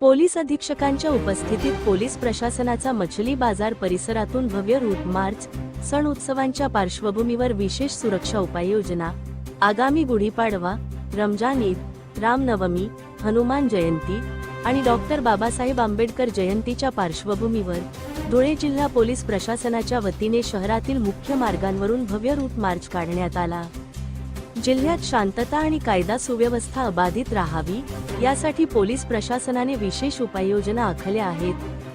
Police अधीक्षकांच्या उपस्थितीत police प्रशासनाचा मछली बाजार परिसरातून भव्य रूट मार्च सण उत्सवांच्या पार्श्वभूमीवर विशेष सुरक्षा उपाययोजना आगामी गुढीपाडवा रमजान ईद रामनवमी हनुमान जयंती आणि डॉक्टर बाबासाहेब आंबेडकर जयंतीच्या पार्श्वभूमीवर धुळे जिल्हा पोलीस प्रशासनाच्या वतीने शहरातील मुख्य मार्गांवरून भव्य रूट मार्च काढण्यात आला. जिल्ह्यात शांतता आणि कायदा सुव्यवस्था अबाधित राहावी यासाठी पोलीस प्रशासनाने विशेष उपाययोजना आखल्या आहेत.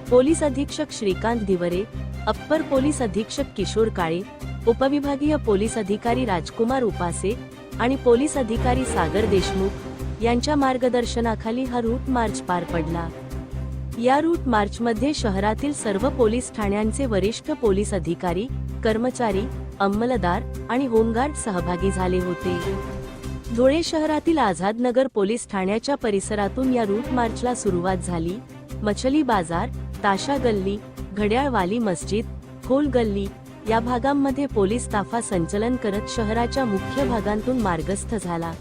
पोलीस अधीक्षक श्रीकांत दिवरे अप्पर पोलीस अधीक्षक किशोर काळे उपविभागीय पोलीस अधिकारी राजकुमार उपासे आणि पोलीस अधिकारी सागर देशमुख यांच्या मार्गदर्शनाखाली हा रूट मार्च पार पडला. या रूट मार्चमध्ये शहरातील सर्व पोलीस ठाण्यांचे वरिष्ठ पोलीस अधिकारी कर्मचारी अंमलदार आणि होमगार्ड सहभागी झाले होते. धुळे शहरातील आझादनगर पोलीस ठाण्याच्या परिसरातून या रूट मार्चला सुरुवात झाली. मछली बाजार ताशा गल्ली घड्याळवाली मस्जिद खोल गल्ली या भागांमध्ये पोलीस ताफा संचलन करत शहराच्या मुख्य भागांतून मार्गस्थ झाला.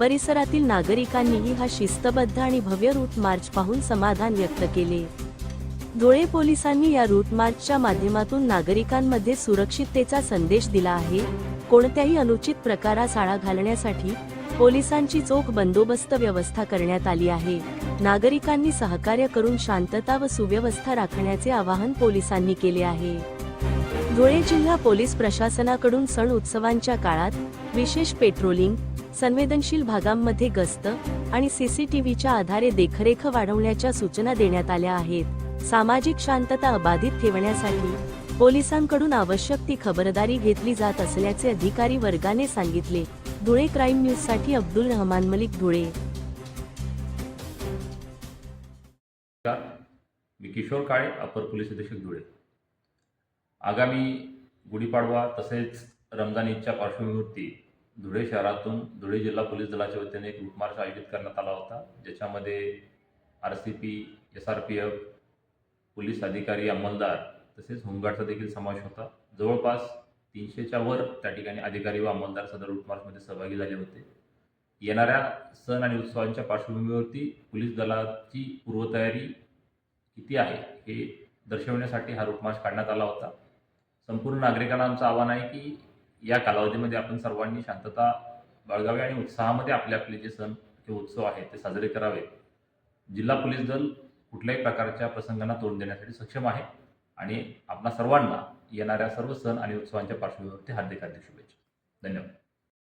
परिसरातील नागरिकांनीही हा शिस्तबद्ध आणि भव्य रूट मार्च पाहून समाधान व्यक्त केले. धुळे पोलिसांनी या रूट मार्चच्या माध्यमातून नागरिकांमध्ये सुरक्षिततेचा संदेश दिला आहे. कोणत्याही अनुचित प्रकारास आळा घालण्यासाठी पोलिसांची चोख बंदोबस्त व्यवस्था करण्यात आली आहे. नागरिकांनी सहकार्य करून शांतता व सुव्यवस्था राखण्याचे आवाहन पोलिसांनी केले आहे. धुळे जिल्हा पोलीस प्रशासनाकडून सण उत्सवांच्या काळात विशेष पेट्रोलिंग संवेदनशील भागांमध्ये गस्त आणि सीसीटीव्हीच्या आधारे देखरेख वाढवण्याच्या सूचना देण्यात आल्या आहेत. सामाजिक शांतता अबाधित ठेवण्यासाठी पोलिसांकडून आवश्यक ती खबरदारी घेतली जात असल्याचे अधिकारी वर्गाने सांगितले. धुळे क्राईम न्यूजसाठी अब्दुल रहमान मलिक धुळे. मी किशोर काळे अपर पोलीस अधीक्षक धुळे. आगामी गुढीपाडवा तसेच रमजान ईदच्या पार्श्वभूमीवरती धुळे शहरातून धुळे जिल्हा पोलीस दलाच्या वतीने एक रूट मार्च आयोजित करण्यात आला होता ज्याच्यामध्ये R C P S R P F police अधिकारी अंमलदार तसेच होमगार्डचा देखील समावेश होता. जवळपास तीनशेच्या वर त्या ठिकाणी अधिकारी व अंमलदार सदर रूटमार्चमध्ये सहभागी झाले होते. येणाऱ्या सण आणि उत्सवांच्या पार्श्वभूमीवरती पोलीस दलाची पूर्वतयारी किती आहे हे दर्शवण्यासाठी हा रूटमार्च काढण्यात आला होता. संपूर्ण नागरिकांना आमचं आव्हान आहे की या कालावधीमध्ये आपण सर्वांनी शांतता बाळगावी आणि उत्साहामध्ये आपले आपले जे सण किंवा उत्सव आहेत ते साजरे करावे. जिल्हा पोलीस दल कुठल्याही प्रकारच्या प्रसंगांना तोंड देण्यासाठी सक्षम आहे. आणि आपणा सर्वांना येणाऱ्या सर्व सण आणि उत्सवांच्या पार्श्वभूमीवरती हार्दिक हार्दिक शुभेच्छा. धन्यवाद.